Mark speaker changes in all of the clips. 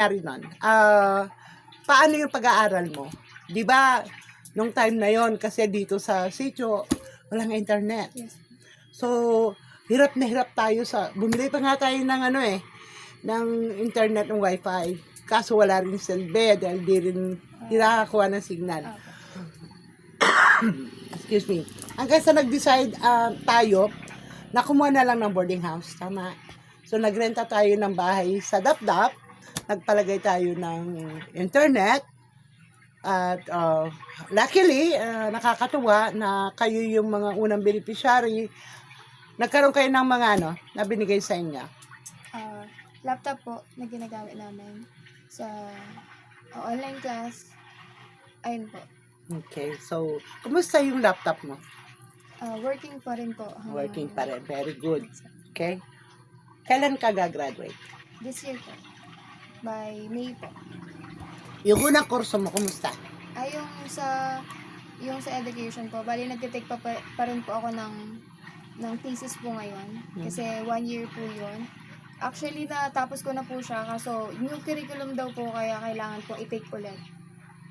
Speaker 1: nangyari nun? Ah, paano yung pag-aaral mo? Di ba, nung time na yon kasi dito sa sitio, walang internet.
Speaker 2: Yes.
Speaker 1: So, hirap na hirap tayo sa, bumili pa nga tayo ng ano eh, ng internet ng wifi. Kaso wala rin silbi dahil di rin nakakakuha ng signal.
Speaker 2: Opo.
Speaker 1: Excuse me. Hanggang sa nag-decide ah, tayo na kumuha na lang ng boarding house. Tama. So, nagrenta tayo ng bahay sa Dapdap. Nagpalagay tayo ng internet. At ah, luckily, ah, nakakatuwa na kayo yung mga unang beneficiary. Nagkaroon kayo ng mga ano, na binigay sa inyo.
Speaker 2: Ah, laptop po na ginagamit namin sa ah, online class. Ayun po.
Speaker 1: Okay. So, kumusta yung laptop mo?
Speaker 2: Ah, working pa rin po. hanggang-
Speaker 1: Working pa rin. Very good. Okay? Kailan ka gagraduate?
Speaker 2: This year po. By May po.
Speaker 1: Yung unang kurso mo, kumusta?
Speaker 2: Ay, yung sa yung sa education po, bali nagtitake pa, pa, pa rin po ako ng ng thesis po ngayon. Kasi one year po yun. Actually, natapos ko na po siya. Kaso, new curriculum daw po, kaya kailangan po i-take ulit.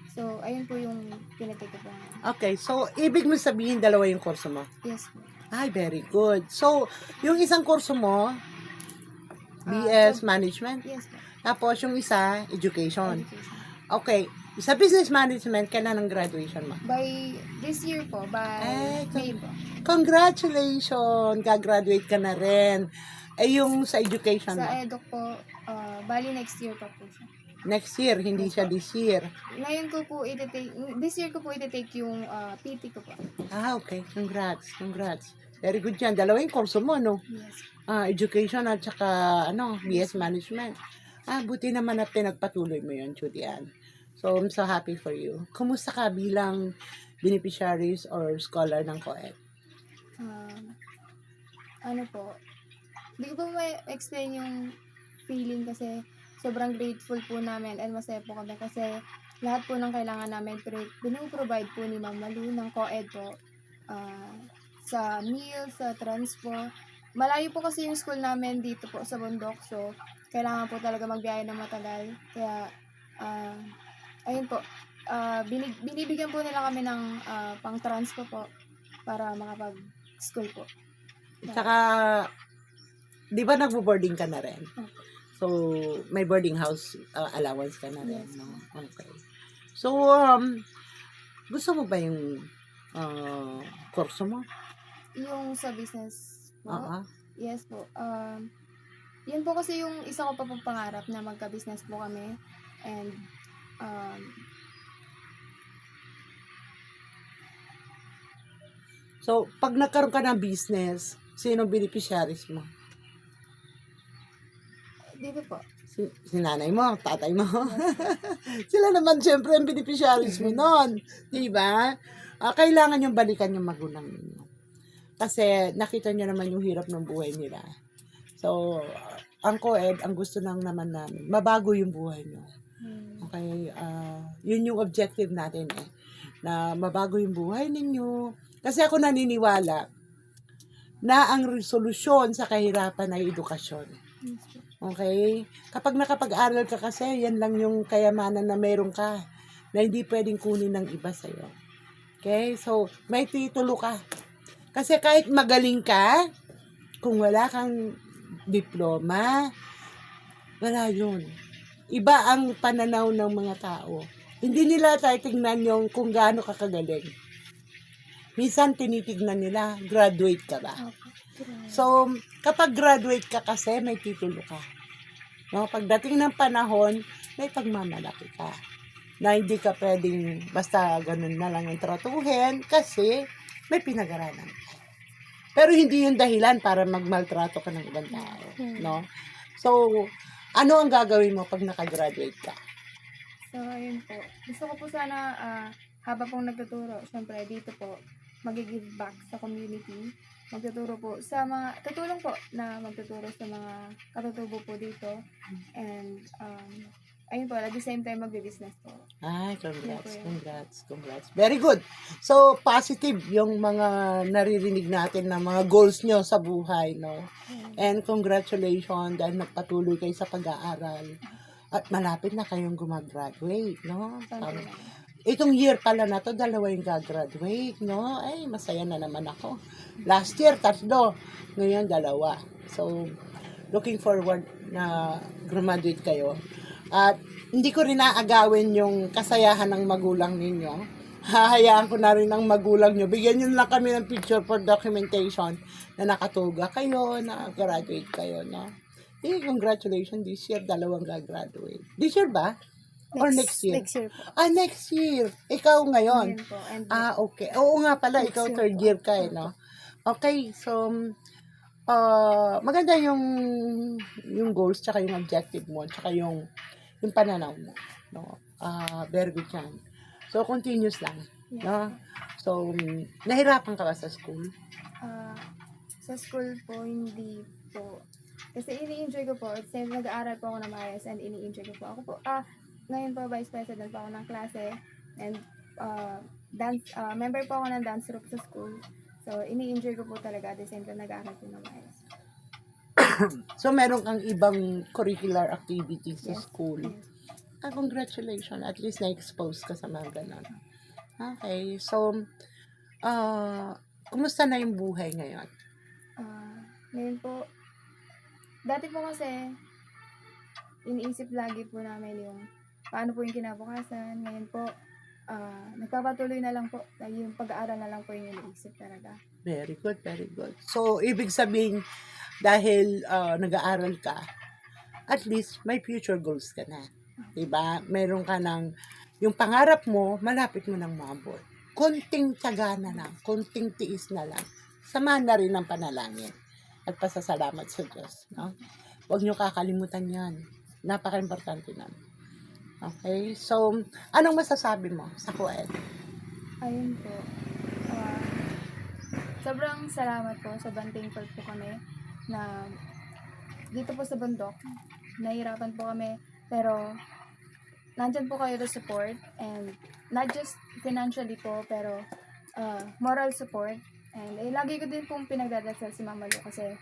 Speaker 2: So, ayun po yung pinatake ko po ngayon.
Speaker 1: Okay, so ibig mo sabihin dalawa yung kurso mo?
Speaker 2: Yes po.
Speaker 1: Ay, very good. So, yung isang kurso mo, BS Management,
Speaker 2: Yes po.
Speaker 1: tapos yung isa, Education.
Speaker 2: Education.
Speaker 1: Okay, sa Business Management, kailan ang graduation mo?
Speaker 2: By this year po, by
Speaker 1: Ay,
Speaker 2: May po.
Speaker 1: Congratulations! Gagraduate ka na rin. Eh, yung sa Education mo,
Speaker 2: Sa EDOC po, ah, bali next year pa po siya.
Speaker 1: next year, hindi siya this year.
Speaker 2: Ngayon ko po iti-take, this year ko po iti-take yung ah, PT ko po.
Speaker 1: Ah, okay. Congrats, congrats. Very good yan. Dalawa yung kurso mo, no?
Speaker 2: Yes.
Speaker 1: ah, education at saka ano, BS management. Ah, buti naman na pinagpatuloy mo yun, Judy Ann. So, I'm so happy for you. Kumusta ka bilang beneficiaries or scholar ng COED?
Speaker 2: Um, ano po, hindi ko po ma-explain yung feeling kasi sobrang grateful po namin and masaya po kami kasi lahat po ng kailangan namin pero pinuprovide po ni Ma'am Malu ng co-ed po ah, sa meal, sa transpo. Malayo po kasi yung school namin dito po sa bundok so kailangan po talaga magbiyahe ng matagal. Kaya, ah, ayun po, ah, binig, binibigyan po nila kami ng ah, pang transpo po para makapag-school po.
Speaker 1: Saka, di ba nagbo-boarding ka na rin? So, may boarding house uh, allowance ka na rin,
Speaker 2: Yes.
Speaker 1: no? Okay. So, um, gusto mo ba yung uh, kurso mo?
Speaker 2: Yung sa business po,
Speaker 1: Oo.
Speaker 2: yes po. Um, yun po kasi yung isa ko pa pong pangarap na magka-business po kami. And, um,
Speaker 1: So, pag nagkaroon ka ng business, sino beneficiaries mo?
Speaker 2: dito po.
Speaker 1: Si, si nanay mo, tatay mo. Sila naman siyempre ang beneficiaries mo noon. Di ba? Ah, kailangan yung balikan yung magulang ninyo. Kasi nakita nyo naman yung hirap ng buhay nila. So, ang COED, ang gusto lang naman namin, mabago yung buhay nyo.
Speaker 2: Hmm.
Speaker 1: Okay, ah, yun yung objective natin eh. Na mabago yung buhay ninyo. Kasi ako naniniwala na ang resolusyon sa kahirapan ay edukasyon. Okay? Kapag nakapag-aral ka kasi, yan lang yung kayamanan na meron ka na hindi pwedeng kunin ng iba sa'yo. Okay? So, may titulo ka. Kasi kahit magaling ka, kung wala kang diploma, wala yun. Iba ang pananaw ng mga tao. Hindi nila tayo tingnan yung kung gaano ka kagaling. Minsan tinitignan nila, graduate ka ba? So, kapag graduate ka kasi, may titulo ka. No? Pagdating ng panahon, may pagmamalaki ka. Na hindi ka pwedeng basta ganun na lang yung tratuhin kasi may pinag-aralan ka. Pero hindi yung dahilan para magmaltrato ka ng ibang tao. No? So, ano ang gagawin mo pag nakagraduate ka?
Speaker 2: So, ayun po. Gusto ko po sana, ah, habang pong nagtuturo, syempre dito po, mag-give back sa community. Magtuturo po sa mga, tutulong po na magtuturo sa mga katutubo po dito. And, um, ayun po, at the same time, magbe-business po.
Speaker 1: Ay, congrats, congrats, congrats. Very good. So, positive yung mga naririnig natin na mga goals nyo sa buhay, no? And congratulations dahil nagpatuloy kayo sa pag-aaral. At malapit na kayong gumagraduate, no? Um, itong year pala na to, dalawa yung gagraduate, no? Ay, masaya na naman ako. Last year, tatlo. Ngayon, dalawa. So, looking forward na graduate kayo. At hindi ko rin naagawin yung kasayahan ng magulang ninyo. Hahayaan ko na rin ang magulang nyo. Bigyan nyo lang kami ng picture for documentation na nakatuga kayo, na graduate kayo, no? Eh, congratulations this year, dalawang gagraduate. This year ba? Or next year?
Speaker 2: Next year po.
Speaker 1: Ah, next year. Ikaw ngayon.
Speaker 2: Po.
Speaker 1: Ah, okay. Oo nga pala,
Speaker 2: Next
Speaker 1: ikaw
Speaker 2: year
Speaker 1: third
Speaker 2: po.
Speaker 1: year ka eh, no? Okay, so, uh, maganda yung yung goals, tsaka yung objective mo, tsaka yung yung pananaw mo, no? Ah, very good yan. So, continuous lang,
Speaker 2: Yeah.
Speaker 1: no? So, nahirapan ka ba sa school?
Speaker 2: Ah, sa school po, hindi po. Kasi ini-enjoy ko po. Kasi nag-aaral po ako ng maayos and ini-enjoy ko po. Ako po, ah, ngayon po, vice president po ako ng klase. And, ah, dance, ah, member po ako ng dance group sa school. So, ini-enjoy ko po talaga. At the same time, nag-aaral po ng maayos.
Speaker 1: So, meron kang ibang curricular activities sa school. Ah, congratulations. At least na-expose ka sa mga ganun. Okay. So, ah, kumusta na yung buhay ngayon?
Speaker 2: Ah, ngayon po, dati po kasi, iniisip lagi po namin yung paano po yung kinabukasan. Ngayon po, ah, nagpapatuloy na lang po. Yung pag-aaral na lang po yung iniisip talaga.
Speaker 1: Very good, very good. So, ibig sabihin, dahil ah, nag-aaral ka, at least may future goals ka na. Diba? Meron ka ng, yung pangarap mo, malapit mo nang maabot. Konting tiyaga na lang, konting tiis na lang. Samahan na rin ng panalangin at pasasalamat sa Diyos. No? Huwag niyo kakalimutan yan. Napaka-importante nan. Okay? So, anong masasabi mo sa Kuwait?
Speaker 2: Ayun po. Ah, sobrang salamat po. Sobrang thankful po kami na dito po sa bundok, nahirapan po kami. Pero, nandyan po kayo to support and not just financially po, pero ah, moral support. And eh, lagi ko din pong pinagdadasal si Mama Lu kasi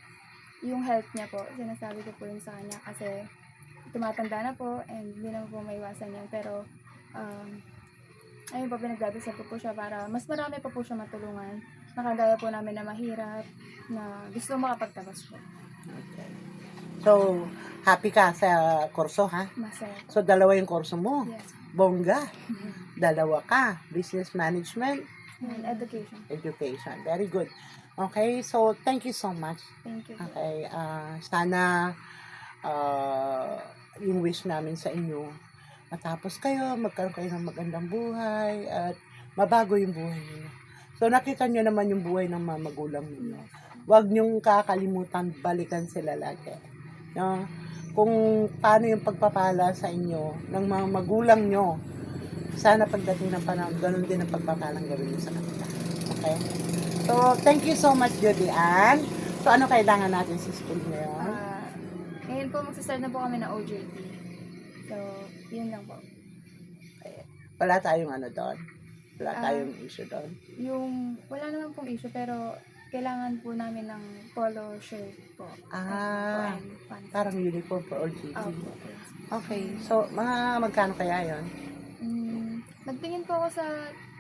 Speaker 2: yung health niya po, sinasabi ko po yun sa kanya kasi tumatanda na po and hindi naman po maiwasan yan. Pero, um, ayun po, pinagdadasal ko po siya para mas marami pa po siya matulungan. Nakagaya po namin na mahirap, na gusto makapagtabas po.
Speaker 1: Okay. So, happy ka sa kurso, ha?
Speaker 2: Masaya po.
Speaker 1: So, dalawa yung kurso mo.
Speaker 2: Yes.
Speaker 1: Bongga. Dalawa ka. Business management,
Speaker 2: And education.
Speaker 1: education. Very good. Okay, so thank you so much.
Speaker 2: Thank you po.
Speaker 1: Okay, ah, sana ah, yung wish namin sa inyo, matapos kayo, magkaroon kayo ng magandang buhay, at mabago yung buhay niyo. So, nakita nyo naman yung buhay ng mga magulang ninyo. Huwag niyong kakalimutan, balikan sila lagi. No? Kung paano yung pagpapala sa inyo ng mga magulang nyo, sana pagdating ng panahon, ganun din ang pagpapalang gawin nyo sa kanila. Okay? So, thank you so much, Judy Ann. So, ano kailangan natin sa school ngayon?
Speaker 2: Ah, ngayon po, magsastart na po kami ng OJT. So, yun lang po.
Speaker 1: Wala tayong ano doon. Wala
Speaker 2: Ah.
Speaker 1: tayong issue doon.
Speaker 2: Yung, wala naman pong issue, pero kailangan po namin ng polo shirt po.
Speaker 1: Ah,
Speaker 2: And pants.
Speaker 1: parang uniform for GT.
Speaker 2: Opo.
Speaker 1: Okay. So, mga magkano kaya yon?
Speaker 2: Mm, nagtingin po ako sa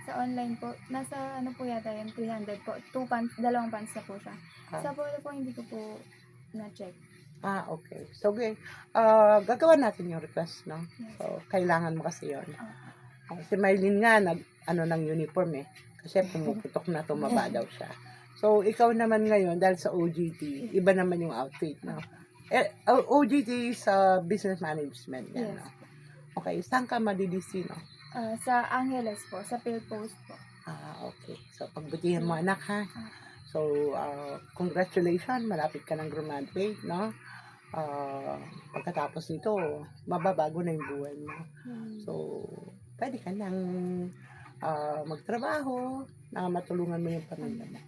Speaker 2: sa online po. Nasa ano po yata yun, 300 po. Two pants, dalawang pants na po siya.
Speaker 1: Ah.
Speaker 2: Sa polo po, hindi ko po na-check.
Speaker 1: Ah, okay. So, okay. Ah, gagawa natin yung request, no? So, kailangan mo kasi yon.
Speaker 2: Ah.
Speaker 1: Ah, si Maylin nga, nag, ano ng uniform eh. Kasi pumuputok na, tumaba daw siya. So, ikaw naman ngayon, dahil sa OGT, iba naman yung outfit, no? Eh, OGT sa business management yan,
Speaker 2: Yes.
Speaker 1: no? Okay, saan ka madidisi, no?
Speaker 2: Ah, sa Angeles po, sa Philpost po.
Speaker 1: Ah, okay. So, pagbutihan mo, anak, ha? So, ah, congratulations, malapit ka ng graduate, no? Ah, pagkatapos nito, mababago na yung buhay mo.
Speaker 2: Hmm.
Speaker 1: So, pwede ka nang ah, magtrabaho na matulungan mo yung pamilya mo.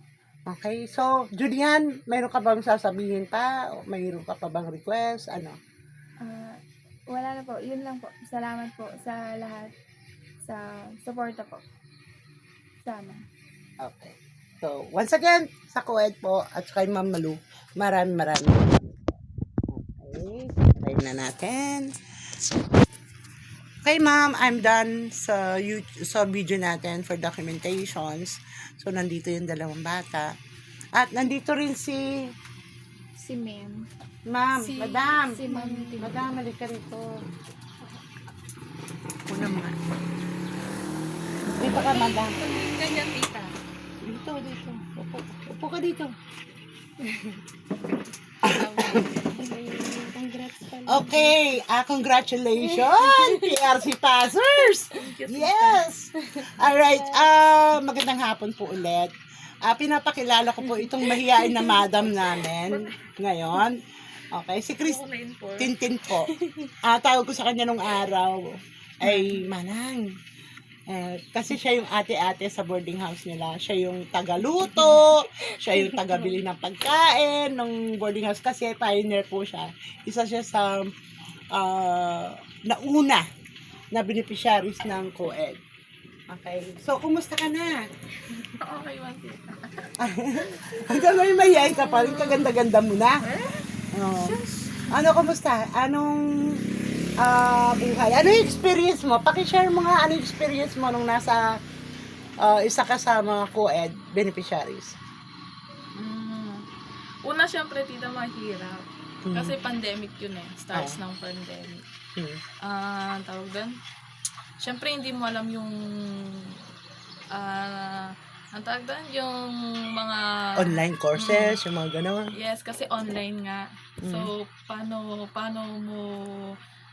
Speaker 1: Okay, so, Julian, mayroon ka bang sasabihin pa? O Mayroon ka pa bang request? Ano?
Speaker 2: Ah, wala na po. Yun lang po. Salamat po sa lahat. Sa suporta po. Sana.
Speaker 1: Okay. So, once again, sa Kuwait po at kay Ma'am Malu, maraming maraming Okay, try na natin. Okay, ma'am, I'm done sa, YouTube, sa video natin for documentations. So, nandito yung dalawang bata. At nandito rin si,
Speaker 2: Si ma'am.
Speaker 1: ma'am,
Speaker 2: Si-
Speaker 1: madam.
Speaker 2: si Ma'am.
Speaker 1: Madam, halika rito. Una mga. Dito ka, madam.
Speaker 2: Ganyan.
Speaker 1: Dito, dito. Upo, upo ka dito.
Speaker 2: Congrats pala.
Speaker 1: Okay, ah, congratulations, PRC Passers! Yes! Alright, ah, magandang hapon po ulit. Ah, pinapakilala ko po itong mahihain na madam namin ngayon. Okay, si Chris Tintin po. Ah, tawag ko sa kanya nung araw ay Manang. Eh, kasi siya yung ate-ate sa boarding house nila. Siya yung tagaluto, siya yung tagabili ng pagkain ng boarding house kasi pioneer po siya. Isa siya sa ah, nauna na beneficiaries ng co-ed. Okay. So, kumusta ka na?
Speaker 2: Okay, tita.
Speaker 1: Hanggang ngayon mahihain ka pa rin. Kaganda-ganda mo na. Oo. Ano, kumusta? Anong ah, buhay? Ano yung experience mo? Pakishare mo nga ano yung experience mo nung nasa ah, isa ka sa mga co-ed beneficiaries.
Speaker 3: Mm. Una, syempre, tita, mahirap.
Speaker 1: Mm.
Speaker 3: Kasi pandemic yun eh. Starts ng pandemic.
Speaker 1: Mm.
Speaker 3: Ah, tawag doon? Syempre, hindi mo alam yung... Ah, ang tawag doon? Yung mga...
Speaker 1: Online courses, yung mga gano'n.
Speaker 3: Yes, kasi online nga.
Speaker 1: Mm.
Speaker 3: So, paano, paano mo...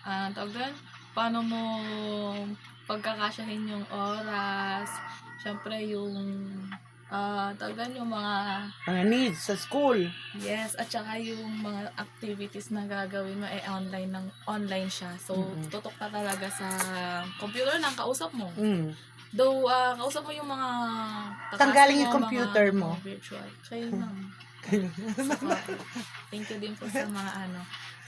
Speaker 3: Ah, tawag doon? Paano mo pagkakasyahin yung oras? Syempre, yung... Ah, tawag doon? Yung mga...
Speaker 1: Mga needs sa school.
Speaker 3: Yes, at saka yung mga activities na gagawin mo ay online ng online siya. So,
Speaker 1: Mhm.
Speaker 3: tutok ka talaga sa computer lang, kausap mo.
Speaker 1: Mm.
Speaker 3: Though, ah, kausap mo yung mga... Kaklase
Speaker 1: yung computer
Speaker 3: mga,
Speaker 1: mo?
Speaker 3: virtual. Yun lang. Thank you din po sa mga ano,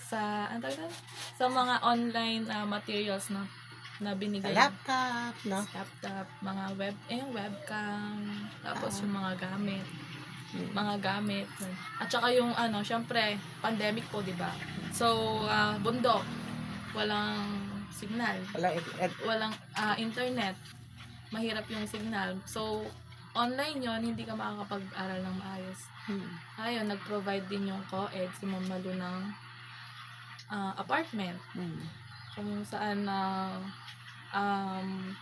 Speaker 3: sa, ano tawag doon? Sa mga online ah, materials na na
Speaker 1: Sa
Speaker 3: binigay.
Speaker 1: laptop, no?
Speaker 3: Laptop, mga web, eh, webcam, tapos
Speaker 1: Ah.
Speaker 3: yung mga gamit
Speaker 1: Mm.
Speaker 3: mga gamit. At saka yung ano, syempre, pandemic po, di ba? So, ah, bundok, walang signal,
Speaker 1: Wala, et, et,
Speaker 3: walang ah, internet, mahirap yung signal. So, online yon hindi ka makakapag-aral ng maayos.
Speaker 1: mm.
Speaker 3: Ayun, nag-provide din yung co-ed, si Ma'am Malu ng ah, apartment
Speaker 1: Mm.
Speaker 3: kung saan na um,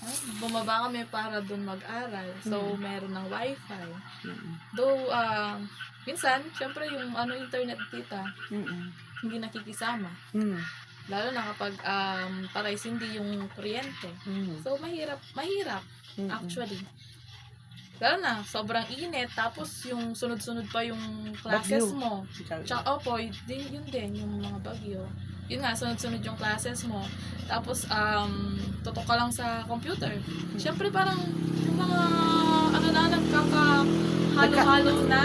Speaker 3: ay, bumaba kami para doon mag-aral. So,
Speaker 1: Mm.
Speaker 3: meron ng wifi.
Speaker 1: Mm.
Speaker 3: Though, ah, minsan, syempre yung ano internet tita,
Speaker 1: Mm.
Speaker 3: hindi nakikisama.
Speaker 1: Mm.
Speaker 3: Lalo na kapag um, parais hindi yung kuryente.
Speaker 1: Mm.
Speaker 3: So, mahirap, mahirap
Speaker 1: Mm.
Speaker 3: actually. Lalo na, sobrang init, tapos yung sunod-sunod pa yung classes
Speaker 1: Bagyo.
Speaker 3: mo. Tsaka, opo, yun, din- yun din, yung mga bagyo. Yun nga, sunod-sunod yung classes mo. Tapos, um, tutok ka lang sa computer. Siyempre, parang yung mga, ano na, nagkaka-halo-halo na.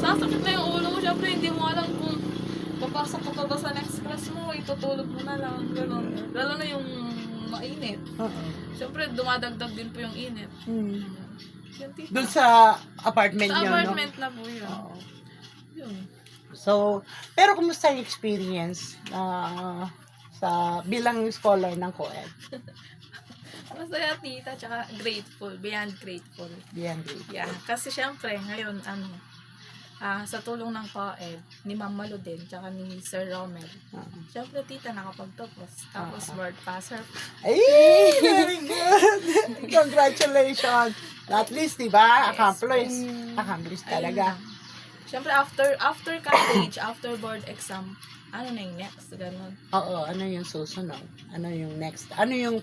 Speaker 3: Sasakit na yung ulo mo. Siyempre, hindi mo alam kung papasok ka pa ba sa next class mo, itutulog mo na lang, gano'n. Lalo na yung mainit.
Speaker 1: Oo.
Speaker 3: Siyempre, dumadagdag din po yung init.
Speaker 1: Mm. Doon sa apartment
Speaker 3: Sa
Speaker 1: niyo, no?
Speaker 3: apartment na po yun.
Speaker 1: Oo.
Speaker 3: Yun.
Speaker 1: So, pero kumusta yung experience ah, sa bilang scholar ng COED?
Speaker 3: Masaya, tita, tsaka grateful, beyond grateful.
Speaker 1: Beyond grade.
Speaker 3: Yeah, kasi syempre, ngayon, ano, ah sa tulong ng COED, ni Ma'am Malu din, tsaka ni Sir Romel,
Speaker 1: Oo.
Speaker 3: syempre, tita, nakapagtapos. Tapos,
Speaker 1: Ah.
Speaker 3: word passer.
Speaker 1: Ay, very good! Congratulations! At least, di ba?
Speaker 3: Yes.
Speaker 1: Accomplished.
Speaker 2: Mm.
Speaker 1: Accomplished
Speaker 3: Ayun
Speaker 1: talaga.
Speaker 3: lang. Syempre, after, after college, after board exam, ano na yung next, ganun.
Speaker 1: Oo, ano yung susunod? Ano yung next? Ano yung